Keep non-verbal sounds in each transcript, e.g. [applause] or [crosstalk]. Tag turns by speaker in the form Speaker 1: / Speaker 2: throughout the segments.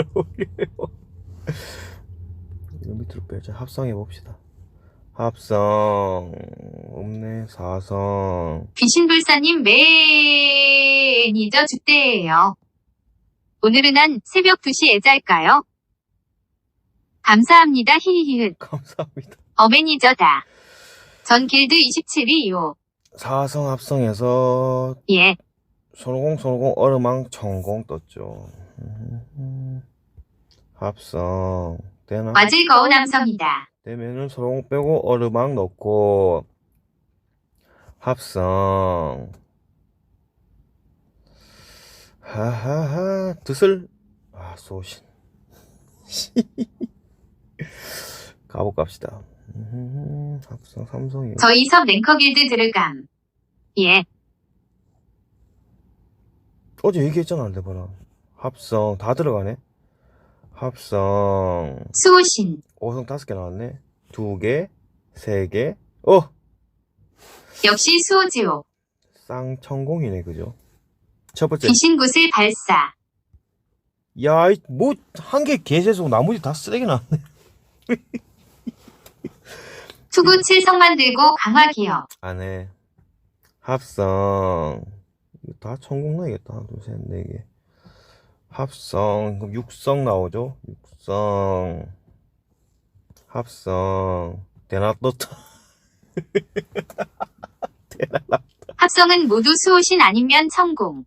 Speaker 1: 잘 어울려요. 이거 밑으로 빼자. 합성해 봅시다. 합성 없네. 사성.
Speaker 2: 귀신불사님 매니저 주대예요. 오늘은 한 새벽 2시에 잘까요? 감사합니다. 히히히. [laughs]
Speaker 1: 감사합니다.
Speaker 2: 어매니저다. 전 길드 27이요.
Speaker 1: 사성 합성해서
Speaker 2: 예.
Speaker 1: 손오공 손오공 얼음왕 천공 떴죠. 음, 합성 되나?
Speaker 2: 와질 거운 남성이다.
Speaker 1: 되면은 손오공 빼고 얼음왕 넣고 합성. 하하하 드슬 아 소신 [laughs] 가보 갑시다. 음, 합성 삼성이
Speaker 2: 저희 섭 랭커 길드 들어감. 예.
Speaker 1: 어제 얘기했잖아 알데바라 합성 다 들어가네. 합성
Speaker 2: 수호신.
Speaker 1: 5성 다섯 개 나왔네. 두 개, 세 개, 어!
Speaker 2: 역시 수호지오.
Speaker 1: 쌍천공이네, 그죠? 첫 번째.
Speaker 2: 귀신 구슬 발사.
Speaker 1: 야, 이 뭐, 한 개 개세고 나머지 다 쓰레기 나왔네. [laughs]
Speaker 2: 투구 칠성 만 들고 강화 기업.
Speaker 1: 안 해. 합성. 이거 다 천공 나야겠다. 하나, 둘, 셋, 네 개. 합성. 그럼 육성 나오죠? 육성. 합성. 대나 떴다. [laughs]
Speaker 2: 합성은 모두 수호신 아니면 천공.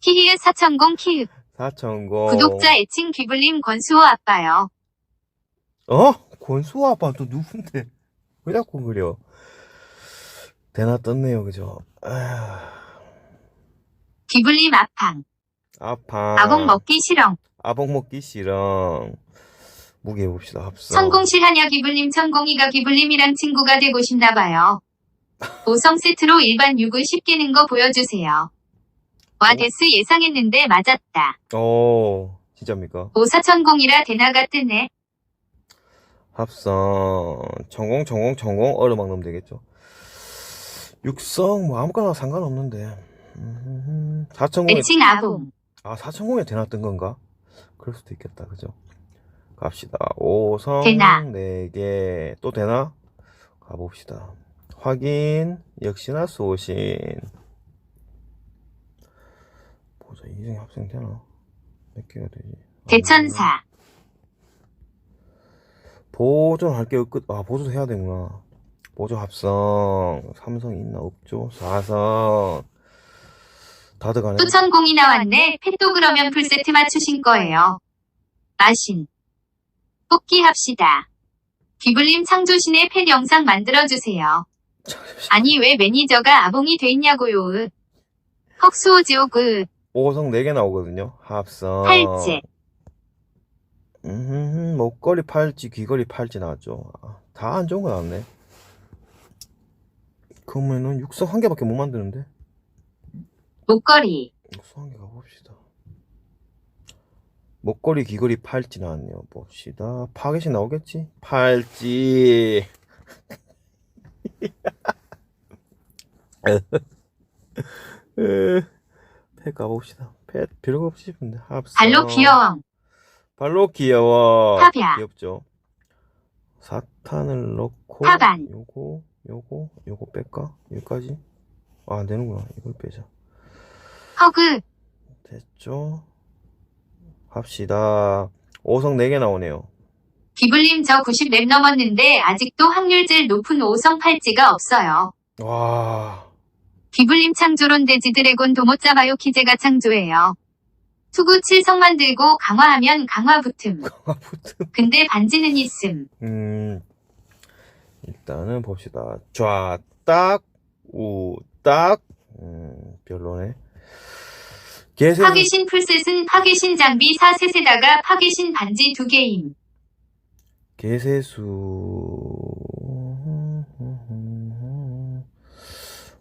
Speaker 2: 히히의 사천공 키읔.
Speaker 1: 사천공.
Speaker 2: 구독자 애칭 귀불림 권수호 아빠요.
Speaker 1: 어? 권수 아빠 또 누군데? 왜 자꾸 그려? 대나 떴네요, 그죠? 아휴,
Speaker 2: 귀불림 아팡.
Speaker 1: 아파.
Speaker 2: 아공 먹기 싫엉.
Speaker 1: 아봉 먹기 싫어. 무게 해봅시다, 합성.
Speaker 2: 하냐 귀불림 천공이가 귀불림이랑 친구가 되고 싶나 봐요. 5성 세트로 일반 6을 쉽게 는 거 보여주세요. 와 데스 예상했는데 맞았다.
Speaker 1: 오, 진짜입니까?
Speaker 2: 오사천공이라 대나가 뜨네.
Speaker 1: 합성. 전공, 전공, 전공, 얼음막 넣으면 되겠죠. 육성, 뭐 아무거나 상관없는데. 음, 사천공에,
Speaker 2: 애칭 아봉.
Speaker 1: 아, 사천공에 대나 뜬 건가? 그럴 수도 있겠다, 그죠? 갑시다. 5성
Speaker 2: 대나.
Speaker 1: 4개. 또 되나? 가봅시다. 확인. 역시나 소신. 보자, 이중에 합성 되나? 몇 개가 되지?
Speaker 2: 대천사.
Speaker 1: 보존할게요. 끝. 아, 보존 해야 되구나. 보존 합성. 삼성 있나? 없죠? 사성. 다 들어가네.
Speaker 2: 또 천공이 나왔네. 펫도 그러면 풀세트 맞추신 거예요. 마신. 뽑기 합시다. 귀불림 창조신의 펫 영상 만들어주세요. 아니 왜 매니저가 아봉이 돼 있냐고요. 헉수오지오그
Speaker 1: 5성 4개 나오거든요. 합성.
Speaker 2: 팔찌.
Speaker 1: 음, 목걸이 팔찌, 귀걸이 팔찌 나왔죠. 다 안 좋은 거 나왔네. 그러면은 육성 한 개밖에 못 만드는데?
Speaker 2: 목걸이.
Speaker 1: 개 가봅시다. 목걸이, 귀걸이, 팔찌 나왔네요. 봅시다. 파겟이 나오겠지? 팔찌. [laughs] 펫 가봅시다. 펫 필요가 없이 싶은데. 합성.
Speaker 2: 발로 귀여움.
Speaker 1: 발로 귀여워.
Speaker 2: 팝이야.
Speaker 1: 귀엽죠. 사탄을 넣고
Speaker 2: 파반.
Speaker 1: 요거 요거 요거 뺄까? 여기까지? 아, 안 되는구나. 이걸 빼자.
Speaker 2: 허그.
Speaker 1: 됐죠? 합시다. 5성 4개 나오네요.
Speaker 2: 귀불림 저 90렙 넘었는데 아직도 확률 제일 높은 5성 팔찌가 없어요.
Speaker 1: 와.
Speaker 2: 귀불림 창조론 돼지 드래곤 도못 잡아요 키제가 창조해요. 투구 7성 만 들고 강화하면 강화 붙음. [laughs]
Speaker 1: 아무튼
Speaker 2: 근데 반지는 있음.
Speaker 1: 음. 일단은 봅시다. 좌 딱 우 딱 음, 별로네. 개세
Speaker 2: 파괴신 풀셋은 파괴신 장비 4셋에다가 파괴신 반지 2개임.
Speaker 1: 개세수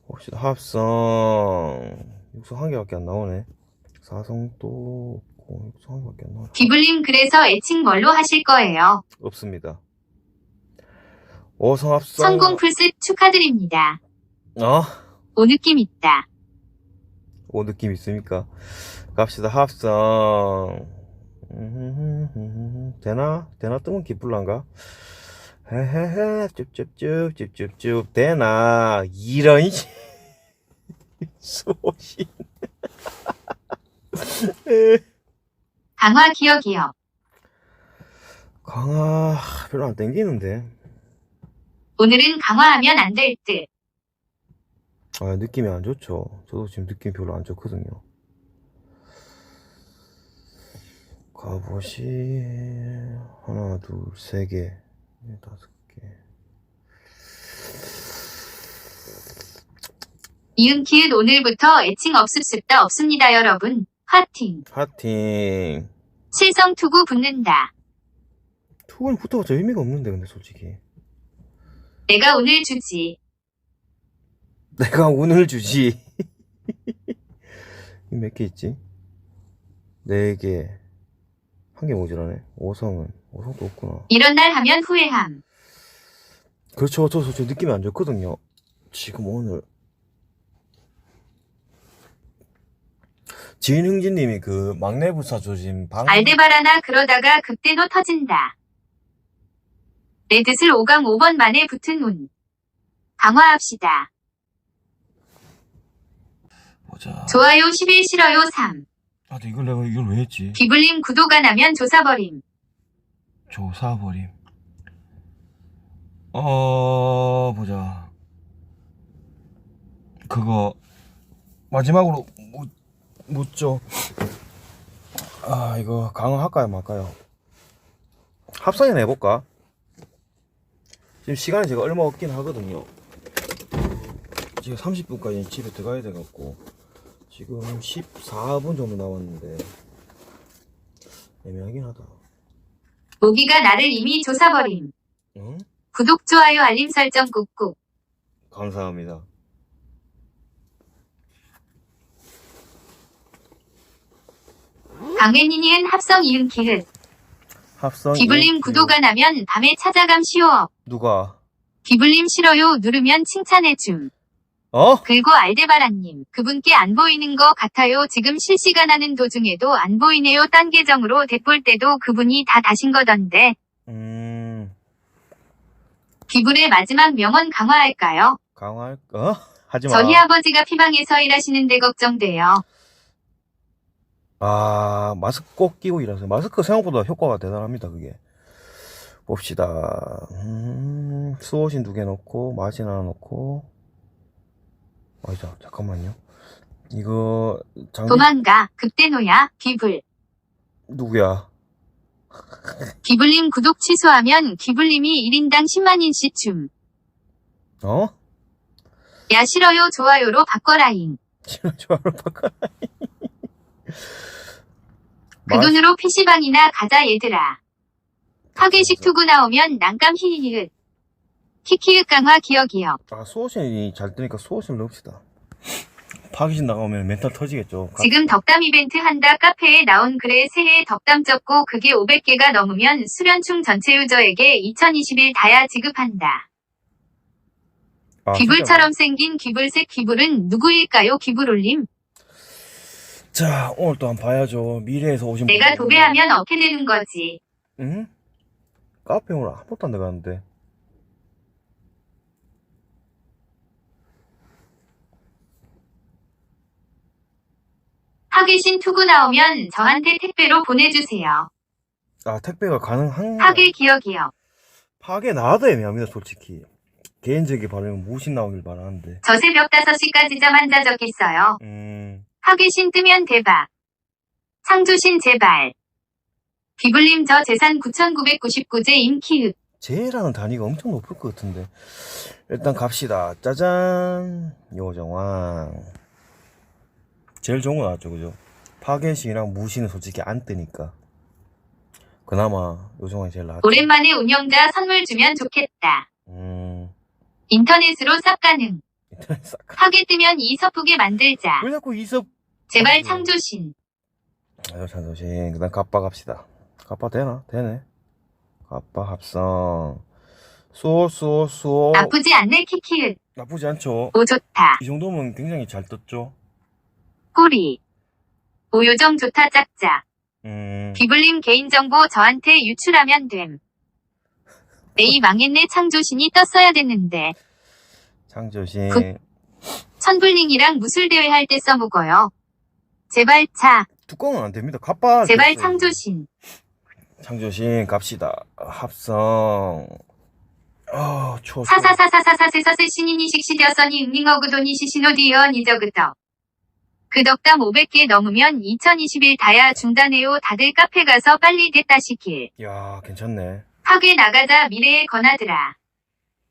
Speaker 1: 봅시다 합성 육성 한 개밖에 안 나오네 사성 또 없고 육성 한 개밖에 안 나오네
Speaker 2: 귀불림 그래서 애칭 뭘로 하실 거예요?
Speaker 1: 없습니다 오성 합성
Speaker 2: 성공 풀셋 축하드립니다.
Speaker 1: 어?
Speaker 2: 오 느낌 있다.
Speaker 1: 오 느낌 있습니까 갑시다 합성 음, [laughs] 되나? 되나 뜨면 기쁠란가? 헤헤헤, 찝찝찝, 찝찝찝, 되나? 이런, 씨. [laughs] 소신. [laughs]
Speaker 2: 강화 기억이요.
Speaker 1: 강아, 별로 안 땡기는데.
Speaker 2: 오늘은 강화하면 안 될 듯.
Speaker 1: 아, 느낌이 안 좋죠. 저도 지금 느낌이 별로 안 좋거든요. 갑옷이, 하나, 둘, 세 개, 네, 다섯 개.
Speaker 2: 이응키읒 오늘부터 애칭 없습습다 없습니다 여러분. 화팅.
Speaker 1: 하팅.
Speaker 2: 실성 투구 붙는다.
Speaker 1: 투건 붙어봤자 의미가 없는데, 근데 솔직히.
Speaker 2: 내가 오늘 주지.
Speaker 1: 내가 오늘 주지. [laughs] 몇 개 있지? 네 개. 한 개 모자라네. 오성은. 오성도 없구나.
Speaker 2: 이런 날 하면 후회함.
Speaker 1: 그렇죠. 저, 저, 저 느낌이 안 좋거든요. 지금 오늘. 지인흥진님이 그 막내 부사 조짐 방.
Speaker 2: 알데바라나 그러다가 극대노 터진다. 레드슬 5강 5번 만에 붙은 운. 강화합시다.
Speaker 1: 보자.
Speaker 2: 좋아요 11 싫어요 3.
Speaker 1: 아, 이걸 내가 이걸 왜 했지?
Speaker 2: 비블림 안 하면 조사버림.
Speaker 1: 조사버림. 어, 보자. 그거, 마지막으로 묻, 묻죠. 아, 이거 강화 할까요, 말까요? 합성이나 해볼까? 지금 시간이 제가 얼마 없긴 하거든요. 지금 30분까지 집에 들어가야 돼갖고, 지금 14분 정도 남았는데, 애매하긴 하다.
Speaker 2: 모기가 나를 이미 조사버림.
Speaker 1: 응?
Speaker 2: 구독, 좋아요, 알림 설정 꾹꾹.
Speaker 1: 감사합니다.
Speaker 2: 강혜니니은 합성 이응키읒.
Speaker 1: 합성.
Speaker 2: 비블림
Speaker 1: 일-
Speaker 2: 구독 안 하면 밤에 찾아감 쉬워.
Speaker 1: 누가?
Speaker 2: 비블림 싫어요 누르면 칭찬해줌.
Speaker 1: 어?
Speaker 2: 그리고 알데바라님, 그분께 안 보이는 거 같아요. 지금 실시간 하는 도중에도 안 보이네요. 딴 계정으로 대볼 때도 그분이 다 다신 거던데.
Speaker 1: 음,
Speaker 2: 비블의 마지막 명언 강화할까요?
Speaker 1: 강화할, 어? 하지 마.
Speaker 2: 저희 아버지가 피방에서 일하시는데 걱정돼요.
Speaker 1: 아, 마스크 꼭 끼고 일하세요. 마스크 생각보다 효과가 대단합니다, 그게. 봅시다. 음, 수호신 두 개 넣고, 마신 하나 넣고. 아니다, 잠깐만요. 이거, 장비,
Speaker 2: 도망가, 극대노야, 비블.
Speaker 1: 누구야?
Speaker 2: 비블님 구독 취소하면 비블님이 1인당 10만인씩 줌.
Speaker 1: 어?
Speaker 2: 야 싫어요 좋아요로 바꿔라잉.
Speaker 1: 싫어, 좋아요, 바꿔.
Speaker 2: 그 돈으로 PC방이나 가자 얘들아. 파괴식 투구 나오면 난감 히히히읗. 키키윽 강화 기억이요.
Speaker 1: 아, 수호신이 잘 뜨니까 수호신을 넣읍시다. 파기신 나가면 멘탈 터지겠죠. 가-
Speaker 2: 지금 덕담 이벤트 한다 카페에 나온 글에 새해 덕담 적고 그게 500개가 넘으면 수련충 전체 유저에게 2021 다야 지급한다.
Speaker 1: 아,
Speaker 2: 귀불처럼 생긴 귀불색 귀불은 누구일까요 귀불 올림?
Speaker 1: 자, 오늘 또 한번 봐야죠. 미래에서 오신
Speaker 2: 내가
Speaker 1: 분들.
Speaker 2: 도배하면 어떻게 되는 거지?
Speaker 1: 응? 카페 오늘 한 번도 안 나가는데.
Speaker 2: 파괴신 투구 나오면 저한테 택배로 보내주세요.
Speaker 1: 아, 택배가 가능한.
Speaker 2: 파괴 기억이요.
Speaker 1: 파괴 나와도 애매합니다, 솔직히. 개인적인 바람은 무신 나오길 바라는데.
Speaker 2: 저 새벽 5시까지 잠 안 자 적겠어요.
Speaker 1: 음,
Speaker 2: 파괴신 뜨면 대박. 상주신 제발. 비블림 저 재산 9,999제 임키흑.
Speaker 1: 제라는 단위가 엄청 높을 것 같은데. 일단 갑시다. 짜잔. 요정왕. 제일 좋은 거 나왔죠, 그죠? 파괴신이랑 무신은 솔직히 안 뜨니까. 그나마 요정왕이 제일 나았죠.
Speaker 2: 오랜만에 운영자 선물 주면 좋겠다.
Speaker 1: 음,
Speaker 2: 인터넷으로 싹 가능.
Speaker 1: 싹.
Speaker 2: 파괴 뜨면 이서프게 만들자.
Speaker 1: 왜 자꾸 이섭
Speaker 2: 제발 창조신.
Speaker 1: 아유, 찬조신. 그 다음 갑바 갑시다. 갑바 되나? 되네. 갑바 합성. 쏘, 쏘, 쏘.
Speaker 2: 나쁘지 않네 키키흑.
Speaker 1: 나쁘지 않죠?
Speaker 2: 오 좋다.
Speaker 1: 이 정도면 굉장히 잘 떴죠?
Speaker 2: 꼬리. 오요정 좋다 짝짝.
Speaker 1: 음.
Speaker 2: 비블림 개인정보 저한테 유출하면 됨. 에이 망했네 창조신이 떴어야 됐는데.
Speaker 1: 창조신.
Speaker 2: 굿. 천불링이랑 무술대회 할 때 써먹어요. 제발 차,
Speaker 1: 뚜껑은 안 됩니다. 갑바.
Speaker 2: 제발 창조신.
Speaker 1: 창조신 갑시다. 합성. 아. 추워.
Speaker 2: 사사사사사사세서세 신인이식 시되어서니 응닝어그도니 시시노디언 이저그덕. 그 덕담 500개 넘으면 2021 다야 중단해요. 다들 카페 가서 빨리 됐다 시킬.
Speaker 1: 야, 괜찮네.
Speaker 2: 파괴 나가자 미래에 권하더라.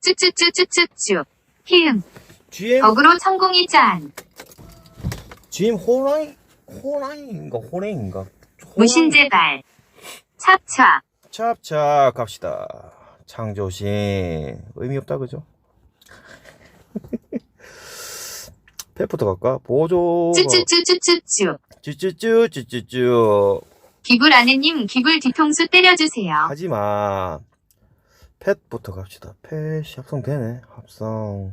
Speaker 2: 쭈쭈쭈쭈쭈쭈. 히응.
Speaker 1: GM,
Speaker 2: 덕으로 천공이 짠.
Speaker 1: GM 호랑이, 호랑이인가, 호랭인가.
Speaker 2: 무신제발. 찹찹.
Speaker 1: 찹찹 갑시다. 창조신. 의미 없다, 그죠? 페프터 갈까? 보조.
Speaker 2: 쭈쭈쭈쭈쭈쭈.
Speaker 1: 쭈쭈쭈, 쭈쭈쭈.
Speaker 2: 기불 아내님 기불 뒤통수 때려주세요.
Speaker 1: 하지 마. 펫부터 갑시다. 펫이 합성되네. 합성.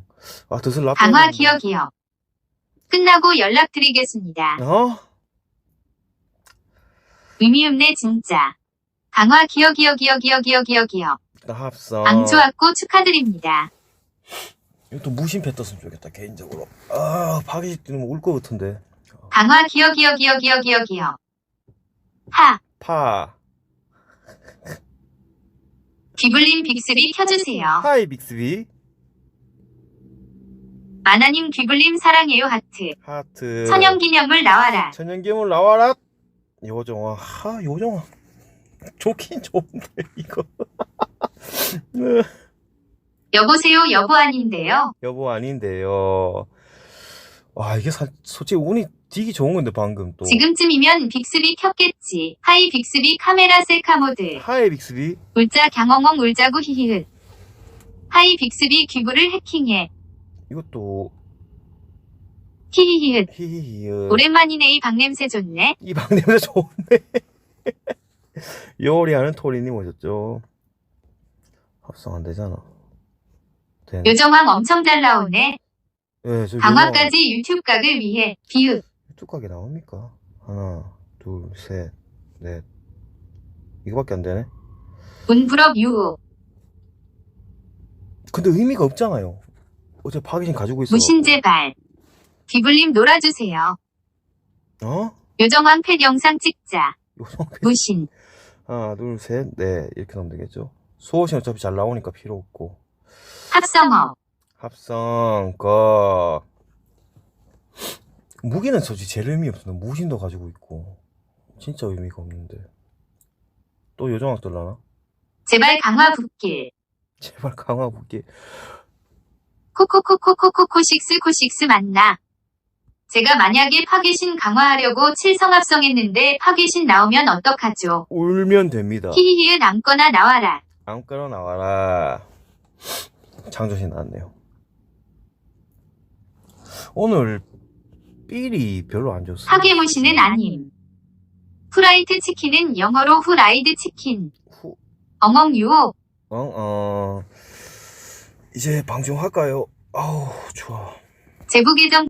Speaker 1: 아, 드슬 라
Speaker 2: 강화 기억이요. 끝나고 연락드리겠습니다.
Speaker 1: 어?
Speaker 2: 의미 없네 진짜. 강화 기억 기억 기억 기억 기억 기억 기억.
Speaker 1: 일단 합성.
Speaker 2: 앙 좋았고 축하드립니다.
Speaker 1: 이것도 무심 펫 떴으면 좋겠다, 개인적으로. 아, 파괴식 뜨면 울것 같은데.
Speaker 2: 강화 기억 기억 기억 기억 기억 기억. 하.
Speaker 1: 파.
Speaker 2: 비블림 빅스리 켜주세요.
Speaker 1: 하이, 빅스비.
Speaker 2: 마나님 비블림 사랑해요 하트.
Speaker 1: 하트.
Speaker 2: 천연기념물 나와라.
Speaker 1: 천연괴물 나와라. 요정아. 하, 요정아. 좋긴 좋은데, 이거. [laughs]
Speaker 2: 여보세요 여보 아닌데요.
Speaker 1: 여보 아닌데요. 와, 이게 사, 솔직히 운이 되게 좋은 건데, 방금 또.
Speaker 2: 지금쯤이면 빅스비 켰겠지. 하이 빅스비 카메라 셀카 모드.
Speaker 1: 하이, 빅스비.
Speaker 2: 울자 경엉엉 울자구 히히흐. 하이 빅스비 기부를 해킹해.
Speaker 1: 이것도,
Speaker 2: 히히히흐.
Speaker 1: 히히히.
Speaker 2: 오랜만이네 이 박냄새 좋네.
Speaker 1: 이 방냄새 좋은데. [laughs] 요리하는 토리님 오셨죠? 합성 안 되잖아. 되네.
Speaker 2: 요정왕 엄청 잘 나오네.
Speaker 1: 예, 저
Speaker 2: 강화까지 유튜브 각을 위해 비읍.
Speaker 1: 뚜껑이 나옵니까? 하나, 둘, 셋, 넷. 이거밖에 안 되네.
Speaker 2: 운부럽 유호.
Speaker 1: 근데 의미가 없잖아요. 어제 파기신 가지고 있어.
Speaker 2: 무신제발. 비블림 놀아주세요.
Speaker 1: 어?
Speaker 2: 요정왕 펫 영상 찍자.
Speaker 1: 요성
Speaker 2: 무신.
Speaker 1: 하나, 둘, 셋, 넷. 이렇게 넣으면 되겠죠? 소호신 어차피 잘 나오니까 필요 없고.
Speaker 2: 합성어.
Speaker 1: 합성, 거. 무기는 솔직히 제일 의미 없어. 무신도 가지고 있고. 진짜 의미가 없는데. 또 요정학 들라나?
Speaker 2: 제발 강화 붙길.
Speaker 1: 제발 강화 무기.
Speaker 2: 코코코코코코코식스 코식스 맞나? 제가 만약에 파괴신 강화하려고 칠성합성했는데 파괴신 나오면 어떡하죠?
Speaker 1: 울면 됩니다.
Speaker 2: 히히히은 남거나 나와라.
Speaker 1: 아무거나 나와라. 창조신 나왔네요. 오늘 삘이 별로 안 좋습니다.
Speaker 2: 파괴무신은 아님. 후라이드 치킨은 영어로 후라이드 치킨.
Speaker 1: 후,
Speaker 2: 엉엉 유호.
Speaker 1: 어, 어. 이제 방송할까요? 아우, 좋아.
Speaker 2: 제부 계정